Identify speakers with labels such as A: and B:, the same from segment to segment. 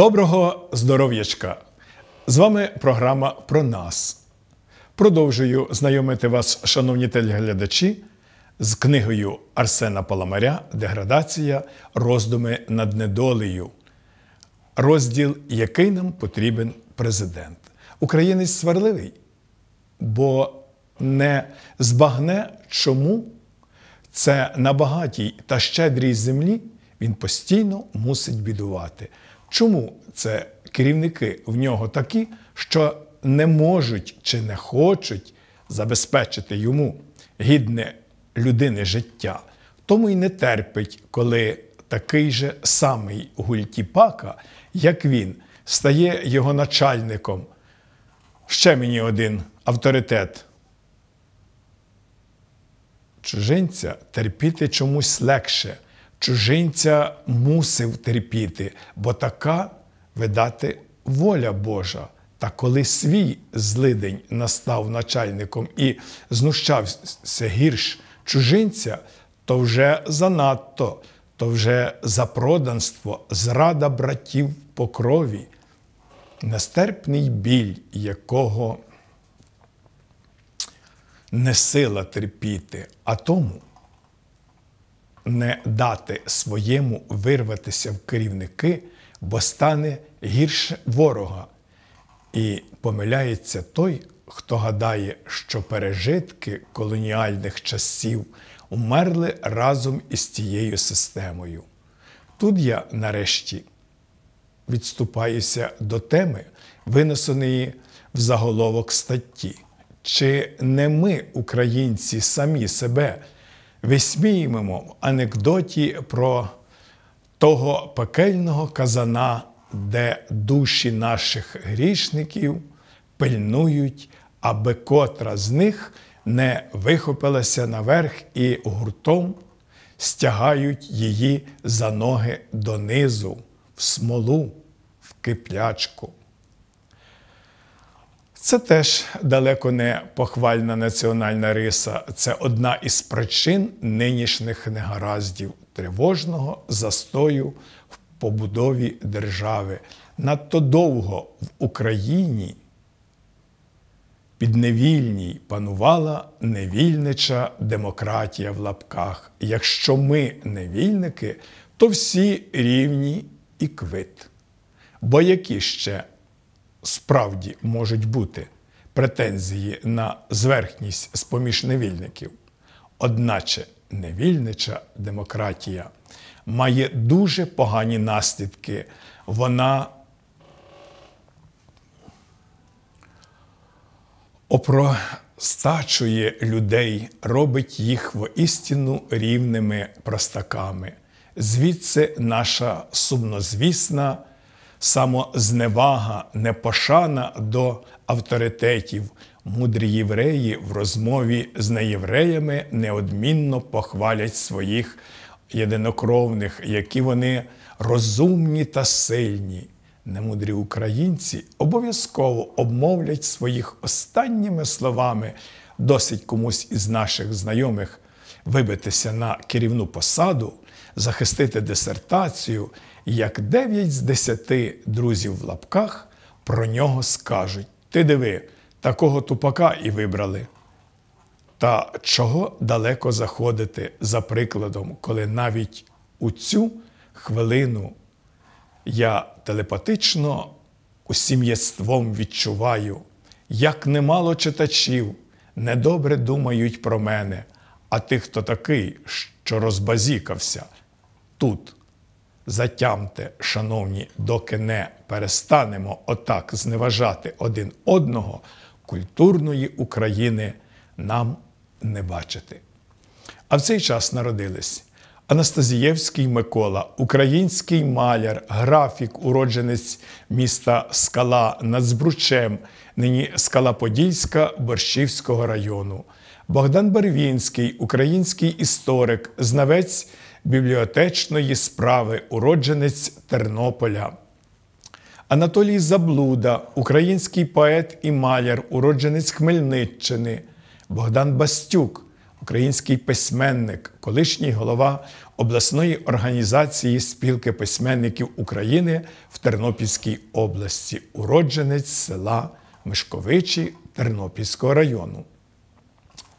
A: Доброго здоров'ячка! З вами програма про нас. Продовжую знайомити вас, шановні телеглядачі, з книгою Арсена Паламаря Деградація, роздуми над недолею. Розділ, який нам потрібен президент. Українець сварливий, бо не збагне, чому це на багатій та щедрій землі він постійно мусить бідувати. Чому це керівники в нього такі, що не можуть чи не хочуть забезпечити йому гідне людини життя? Тому й не терпить, коли такий же самий Гультіпака, як він, стає його начальником. Ще мені один авторитет. Чужинця терпіти чомусь легше. Чужинця мусив терпіти, бо така видати воля Божа. Та коли свій злидень настав начальником і знущався гірш чужинця, то вже занадто, то вже запроданство, зрада братів по крові, нестерпний біль, якого не сила терпіти, а тому не дати своєму вирватися в керівники, бо стане гірше ворога. І помиляється той, хто гадає, що пережитки колоніальних часів умерли разом із тією системою. Тут я нарешті відступаюся до теми, винесеної в заголовок статті. Чи не ми, українці, самі себе висміємо анекдоті про того пекельного казана, де душі наших грішників пильнують, аби котра з них не вихопилася наверх і гуртом стягають її за ноги донизу, в смолу, в киплячку. Це теж далеко не похвальна національна риса. Це одна із причин нинішніх негараздів, тривожного застою в побудові держави. Надто довго в Україні підневільній панувала невільнича демократія в лапках. Якщо ми невільники, то всі рівні і квит. Бо які ще справді можуть бути претензії на зверхність з поміж невільників. Одначе невільнича демократія має дуже погані наслідки. Вона опростачує людей, робить їх воістину рівними простаками. Звідси наша сумнозвісна самозневага, непошана до авторитетів. Мудрі євреї в розмові з неєвреями неодмінно похвалять своїх єдинокровних, які вони розумні та сильні. Немудрі українці обов'язково обмовлять своїх останніми словами досить комусь із наших знайомих вибитися на керівну посаду, захистити дисертацію як 9 з 10 друзів в лапках про нього скажуть: Ти диви, такого тупака і вибрали. Та чого далеко заходити за прикладом, коли навіть у цю хвилину я телепатично усім єством відчуваю, як немало читачів недобре думають про мене, а тих, хто такий, що розбазікався тут. Затямте, шановні, доки не перестанемо отак зневажати один одного, культурної України нам не бачити. А в цей час народились Анастазієвський Микола, український маляр, графік, уродженець міста Скала над Збручем, нині Скала Подільська Борщівського району, Богдан Барвінський, український історик, знавець бібліотечної справи, уродженець Тернополя. Анатолій Заблуда, український поет і маляр, уродженець Хмельниччини, Богдан Бастюк, український письменник, колишній голова обласної організації спілки письменників України в Тернопільській області, уродженець села Мишковичі Тернопільського району.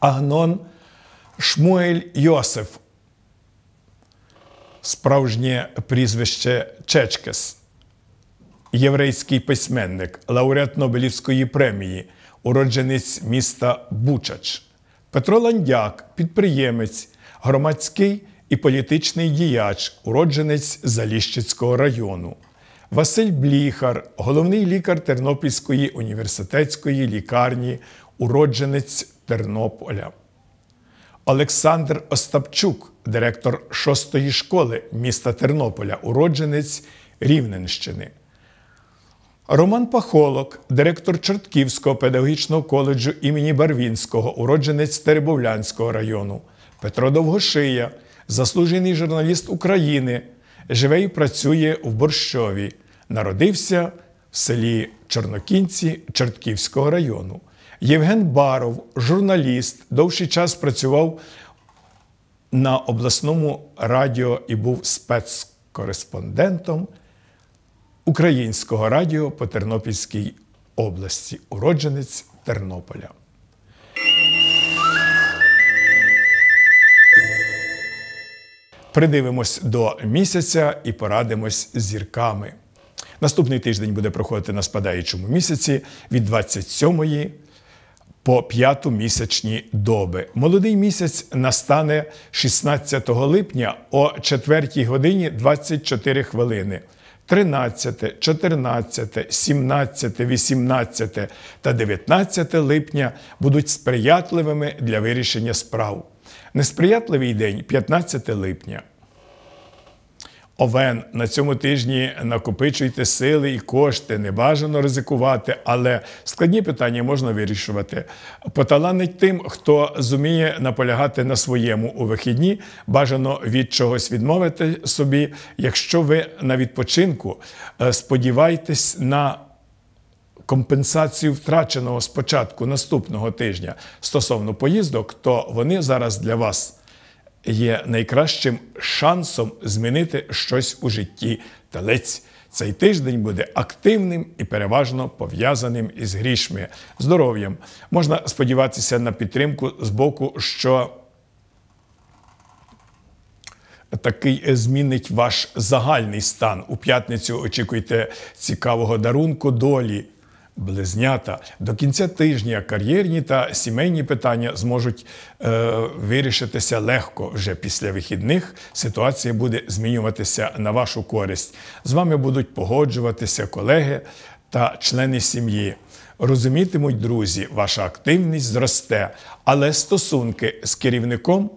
A: Агнон Шмуель Йосиф, справжнє прізвище Чечкес, єврейський письменник, лауреат Нобелівської премії, уродженець міста Бучач, Петро Ландяк, підприємець, громадський і політичний діяч, уродженець Заліщицького району. Василь Бліхар, головний лікар Тернопільської університетської лікарні, уродженець Тернополя. Олександр Остапчук, директор шостої школи міста Тернополя, уродженець Рівненщини. Роман Пахолок, директор Чортківського педагогічного коледжу імені Барвінського, уродженець Теребовлянського району. Петро Довгошия, заслужений журналіст України, живе і працює в Борщові. Народився в селі Чорнокінці Чортківського району. Євген Баров, журналіст, довший час працював на обласному радіо і був спецкореспондентом Українського радіо по Тернопільській області, уродженець Тернополя. Придивимось до місяця і порадимось зірками. Наступний тиждень буде проходити на спадаючому місяці від 27 по 5 місячні доби. Молодий місяць настане 16 липня о 4 годині 24 хвилини. 13, 14, 17, 18 та 19 липня будуть сприятливими для вирішення справ. Несприятливий день 15 липня. Овен на цьому тижні накопичуйте сили і кошти, не бажано ризикувати, але складні питання можна вирішувати. Поталанить тим, хто зуміє наполягати на своєму у вихідні, бажано від чогось відмовити собі. Якщо ви на відпочинку е, сподівайтесь на компенсацію втраченого спочатку наступного тижня стосовно поїздок, то вони зараз для вас є найкращим шансом змінити щось у житті телець. Цей тиждень буде активним і переважно пов'язаним із грішми, здоров'ям. Можна сподіватися на підтримку з боку, що такий змінить ваш загальний стан. У п'ятницю очікуйте цікавого дарунку долі. Близнята до кінця тижня кар'єрні та сімейні питання зможуть е, вирішитися легко вже після вихідних. Ситуація буде змінюватися на вашу користь. З вами будуть погоджуватися колеги та члени сім'ї. Розумітимуть, друзі, ваша активність зросте, але стосунки з керівником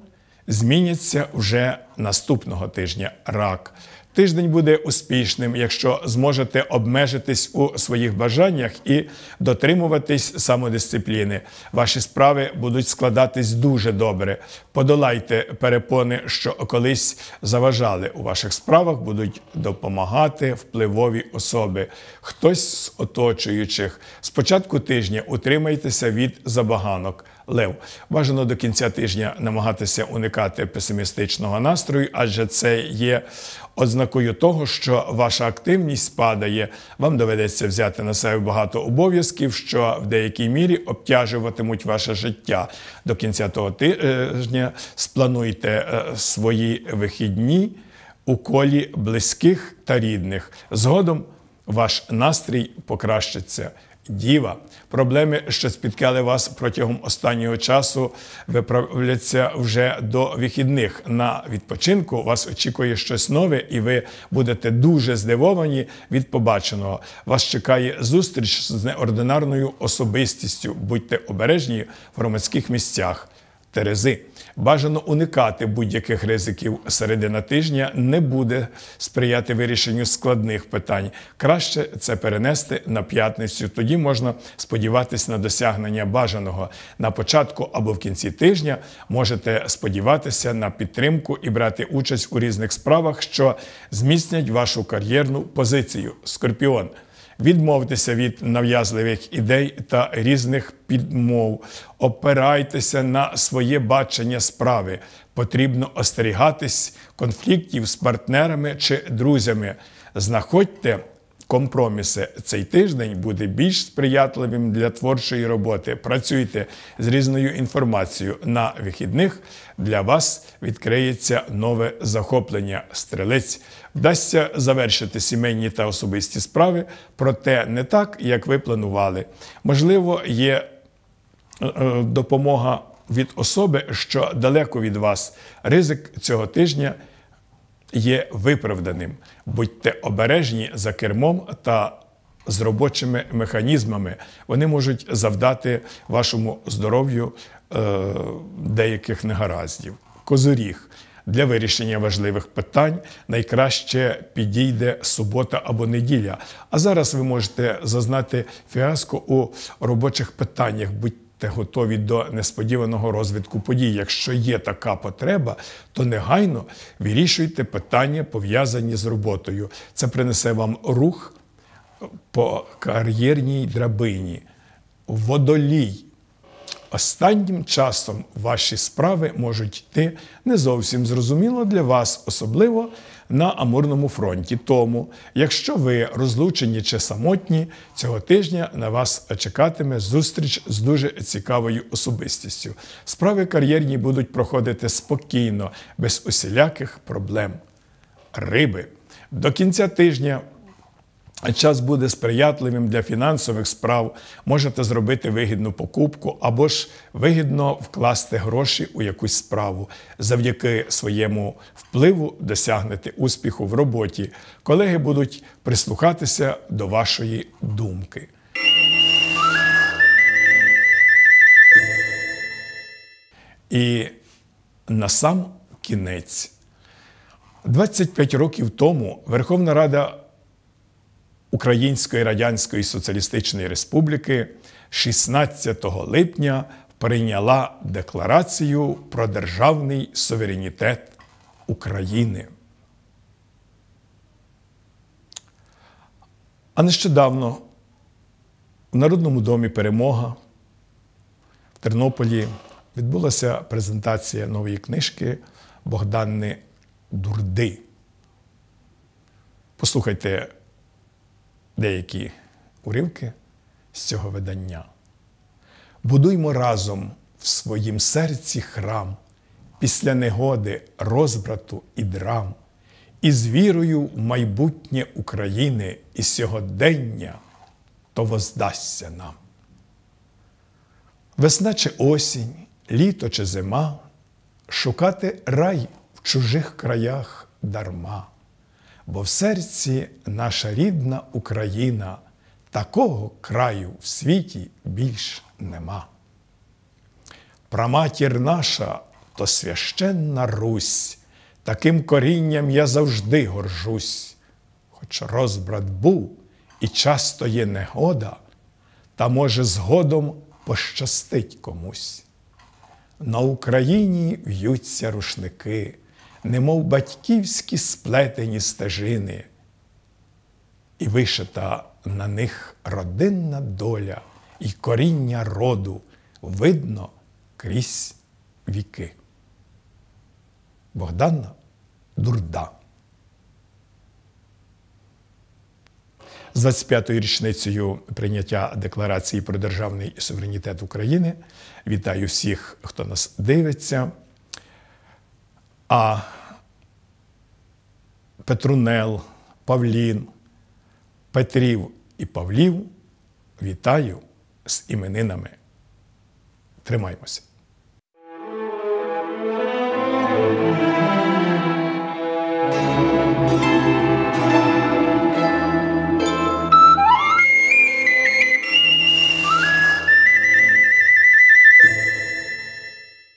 A: зміняться вже наступного тижня. Рак. Тиждень буде успішним, якщо зможете обмежитись у своїх бажаннях і дотримуватись самодисципліни. Ваші справи будуть складатись дуже добре. Подолайте перепони, що колись заважали у ваших справах, будуть допомагати впливові особи. Хтось з оточуючих. Спочатку тижня утримайтеся від забаганок. Лев бажано до кінця тижня намагатися уникати песимістичного настрою, адже це є ознакою того, що ваша активність падає, вам доведеться взяти на себе багато обов'язків, що в деякій мірі обтяжуватимуть ваше життя. До кінця того тижня сплануйте е, свої вихідні у колі близьких та рідних. Згодом ваш настрій покращиться. Діва, проблеми, що спіткали вас протягом останнього часу, виправляться вже до вихідних. На відпочинку вас очікує щось нове, і ви будете дуже здивовані від побаченого. Вас чекає зустріч з неординарною особистістю. Будьте обережні в громадських місцях. Терези. Бажано уникати будь-яких ризиків. Середина тижня не буде сприяти вирішенню складних питань. Краще це перенести на п'ятницю. Тоді можна сподіватися на досягнення бажаного. На початку або в кінці тижня можете сподіватися на підтримку і брати участь у різних справах, що зміцнять вашу кар'єрну позицію. Скорпіон. Відмовтеся від нав'язливих ідей та різних підмов, опирайтеся на своє бачення справи, Потрібно остерігатись конфліктів з партнерами чи друзями. Знаходьте компроміси. Цей тиждень буде більш сприятливим для творчої роботи. Працюйте з різною інформацією. На вихідних для вас відкриється нове захоплення. Стрелець вдасться завершити сімейні та особисті справи, проте не так, як ви планували. Можливо, є е, е, допомога від особи, що далеко від вас. Ризик цього тижня є виправданим. Будьте обережні за кермом та з робочими механізмами. Вони можуть завдати вашому здоров'ю е, деяких негараздів. Козоріг. Для вирішення важливих питань найкраще підійде субота або неділя. А зараз ви можете зазнати фіаско у робочих питаннях. Будьте готові до несподіваного розвитку подій. Якщо є така потреба, то негайно вирішуйте питання, пов'язані з роботою. Це принесе вам рух по кар'єрній драбині, водолій. Останнім часом ваші справи можуть йти не зовсім зрозуміло для вас, особливо на Амурному фронті. Тому, якщо ви розлучені чи самотні, цього тижня на вас чекатиме зустріч з дуже цікавою особистістю. Справи кар'єрні будуть проходити спокійно, без усіляких проблем. Риби до кінця тижня час буде сприятливим для фінансових справ, можете зробити вигідну покупку або ж вигідно вкласти гроші у якусь справу. Завдяки своєму впливу досягнете успіху в роботі. Колеги будуть прислухатися до вашої думки. І на сам кінець. 25 років тому Верховна Рада Української Радянської Соціалістичної Республіки 16 липня прийняла Декларацію про державний суверенітет України. А нещодавно в Народному домі Перемога в Тернополі відбулася презентація нової книжки Богдани Дурди. Послухайте деякі уривки з цього видання. Будуймо разом в своїм серці храм після негоди, розбрату і драм, і з вірою в майбутнє України і сьогодення то воздасться нам. Весна чи осінь, літо чи зима, шукати рай в чужих краях дарма бо в серці наша рідна Україна, такого краю в світі більш нема. Праматір наша то священна Русь, таким корінням я завжди горжусь, хоч розбрат був і часто є негода, та, може, згодом пощастить комусь. На Україні в'ються рушники немов батьківські сплетені стежини, і вишита на них родинна доля і коріння роду видно крізь віки. Богдана Дурда. З 25-ю річницею прийняття Декларації про державний суверенітет України вітаю всіх, хто нас дивиться. А Петрунел, Павлін, Петрів і Павлів вітаю з іменинами. Тримаймося!